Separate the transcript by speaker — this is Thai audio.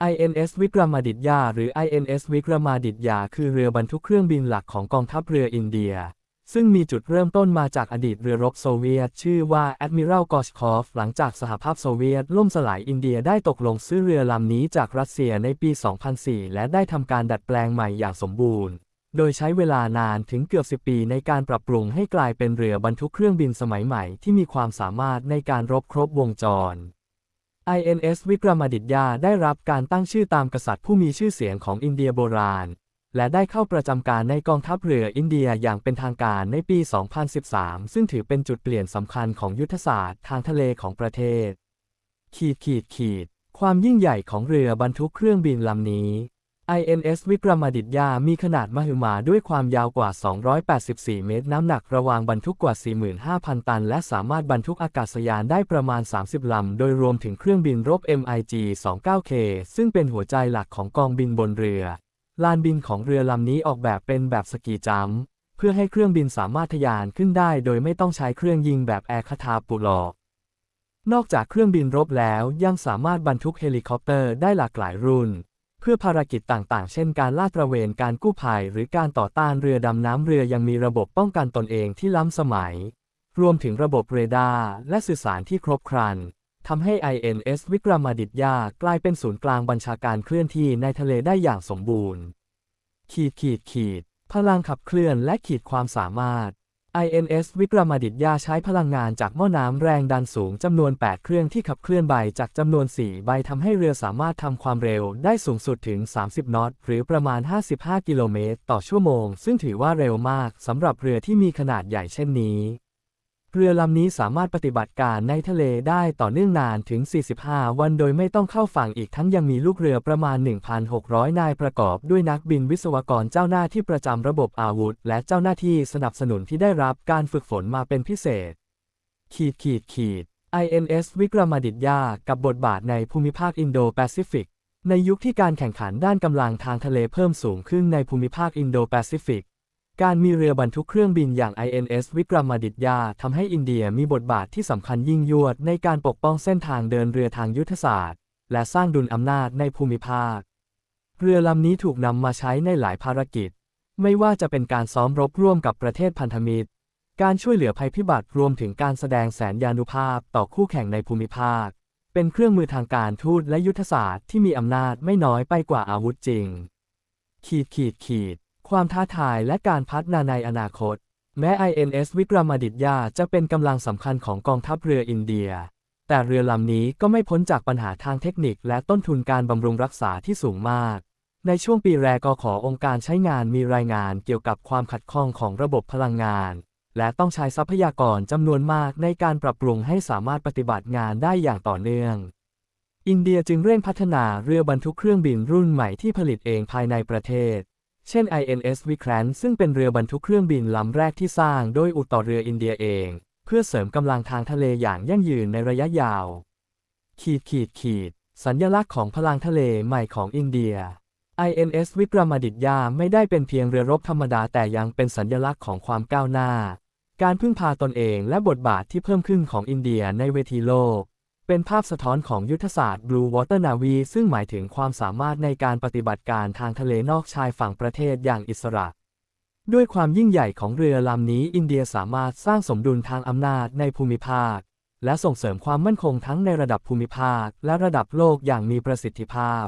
Speaker 1: INS วิกรมาดิตยาหรือ INS วิกรมาดิตยาคือเรือบรรทุกเครื่องบินหลักของกองทัพเรืออินเดีย ซึ่งมีจุดเริ่มต้นมาจากอดีตเรือรบโซเวียต ชื่อว่า Admiral Gorshkov หลังจากสหภาพโซเวียตล่มสลายอินเดียได้ตกลงซื้อเรือลำนี้จากรัสเซียในปี 2004 และได้ทำการดัดแปลงใหม่อย่างสมบูรณ์ โดยใช้เวลานานถึงเกือบ 10 ปีในการปรับปรุงให้กลายเป็นเรือบรรทุกเครื่องบินสมัยใหม่ที่มีความสามารถในการรบครบวงจร INS วิกรมาดิตยาได้รับการตั้งชื่อตามกษัตริย์ผู้มีชื่อเสียงของอินเดียโบราณ และได้เข้าประจำการในกองทัพเรืออินเดียอย่างเป็นทางการในปี 2013 ซึ่งถือเป็นจุดเปลี่ยนสำคัญของยุทธศาสตร์ทางทะเลของประเทศ ขีดขีดขีด ความยิ่งใหญ่ของเรือบรรทุกเครื่องบินลำนี้ INS วิกรมาดิตยา มีขนาดมหึมาด้วยความยาวกว่า 284 เมตร น้ำหนักระวางบรรทุกกว่า 45,000 ตัน และสามารถบรรทุกอากาศยานได้ประมาณ 30 ลำ โดยรวมถึงเครื่องบินรบ MiG-29K ซึ่งเป็นหัวใจหลักของกองบินบนเรือ ลานบินของเรือลำนี้ออกแบบเป็นแบบสกีจัมเพื่อให้เครื่องบินสามารถทะยานขึ้นได้ โดยไม่ต้องใช้เครื่องยิงแบบแอร์คาทาปุลอกนอกจากเครื่องบินรบแล้วยังสามารถบรรทุกเฮลิคอปเตอร์ได้หลากหลายรุ่น พื่อภารกิจต่างๆ เช่นการลาดตระเวนการกู้ภัย หรือการต่อต้านเรือดำน้ำเรือยังมีระบบป้องกันตนเองที่ล้ำสมัย รวมถึงระบบเรดาร์และสื่อสารที่ครบครันทำให้ INS วิกรมาดิตยากลายเป็นศูนย์กลางบัญชาการเคลื่อนที่ในทะเลได้อย่างสมบูรณ์ ขีดขีดขีด พลังขับเคลื่อนและขีดความสามารถ INS วิกรมาดิตยาใช้พลังงานจากหม้อน้ำแรงดันสูงจำนวน 8 เครื่องที่ขับเคลื่อนใบจากจำนวน 4 ใบทำให้เรือสามารถทำความเร็วได้สูงสุดถึง 30 นอต หรือประมาณ 55 กิโลเมตร ต่อชั่วโมง ซึ่งถือว่าเร็วมากสำหรับเรือที่มีขนาดใหญ่เช่นนี้ เรือลำนี้สามารถปฏิบัติการในทะเลได้ต่อเนื่องนานถึง 45 วันโดยไม่ต้องเข้าฝั่งอีกทั้งยังมีลูกเรือประมาณ 1,600 นายประกอบด้วยนักบินวิศวกรเจ้าหน้าที่ประจำระบบอาวุธ และเจ้าหน้าที่สนับสนุนที่ได้รับการฝึกฝนมาเป็นพิเศษ ขีดขีดขีด INS วิกรมาดิตยากับบทบาทในภูมิภาคอินโดแปซิฟิก ในยุคที่การแข่งขันด้านกำลังทางทะเลเพิ่มสูงขึ้นในภูมิภาคอินโดแปซิฟิก การมีเรือบรรทุกเครื่องบินอย่าง INS วิกรมาดิตยาทำให้อินเดียมีบทบาทที่สำคัญยิ่งยวดในการปกป้องเส้นทางเดินเรือทางยุทธศาสตร์ และสร้างดุลอำนาจในภูมิภาค เรือลำนี้ถูกนำมาใช้ในหลายภารกิจ ไม่ว่าจะเป็นการซ้อมรบร่วมกับประเทศพันธมิตร การช่วยเหลือภัยพิบัติรวมถึงการแสดงแสนยานุภาพต่อคู่แข่งในภูมิภาค เป็นเครื่องมือทางการทูตและยุทธศาสตร์ที่มีอำนาจไม่น้อยไปกว่าอาวุธจริง ขีดขีดขีด ความท้าทายและการพัฒนาในอนาคต แม้ INS วิกรมาดิตยาจะเป็นกำลังสำคัญของกองทัพเรืออินเดีย แต่เรือลำนี้ก็ไม่พ้นจากปัญหาทางเทคนิคและต้นทุนการบำรุงรักษาที่สูงมาก ในช่วงปีแรกก็ขอองค์การใช้งานมีรายงานเกี่ยวกับความขัดข้องของระบบพลังงาน และต้องใช้ทรัพยากรจำนวนมากในการปรับปรุงให้สามารถปฏิบัติงานได้อย่างต่อเนื่อง อินเดียจึงเร่งพัฒนาเรือบรรทุกเครื่องบินรุ่นใหม่ที่ผลิตเองภายในประเทศ เช่น INS Vikrant ซึ่งเป็นเรือบรรทุกเครื่องบินลำแรกที่สร้างโดยอุตต่อเรืออินเดียเอง เพื่อเสริมกำลังทางทะเลอย่างยั่งยืนในระยะยาว ขีดขีดขีด สัญลักษณ์ของพลังทะเลใหม่ของอินเดีย INS วิกรมาดิตยาไม่ได้เป็นเพียงเรือรบธรรมดาแต่ยังเป็นสัญลักษณ์ของความก้าวหน้า การพึ่งพาตนเองและบทบาทที่เพิ่มขึ้นของอินเดียในเวทีโลก เป็นภาพสะท้อนของยุทธศาสตร์ Blue Water Navy ซึ่งหมายถึงความสามารถในการปฏิบัติการทางทะเลนอกชายฝั่งประเทศอย่างอิสระ ด้วยความยิ่งใหญ่ของเรือลำนี้อินเดียสามารถสร้างสมดุลทางอำนาจในภูมิภาค และส่งเสริมความมั่นคงทั้งในระดับภูมิภาค และระดับโลกอย่างมีประสิทธิภาพ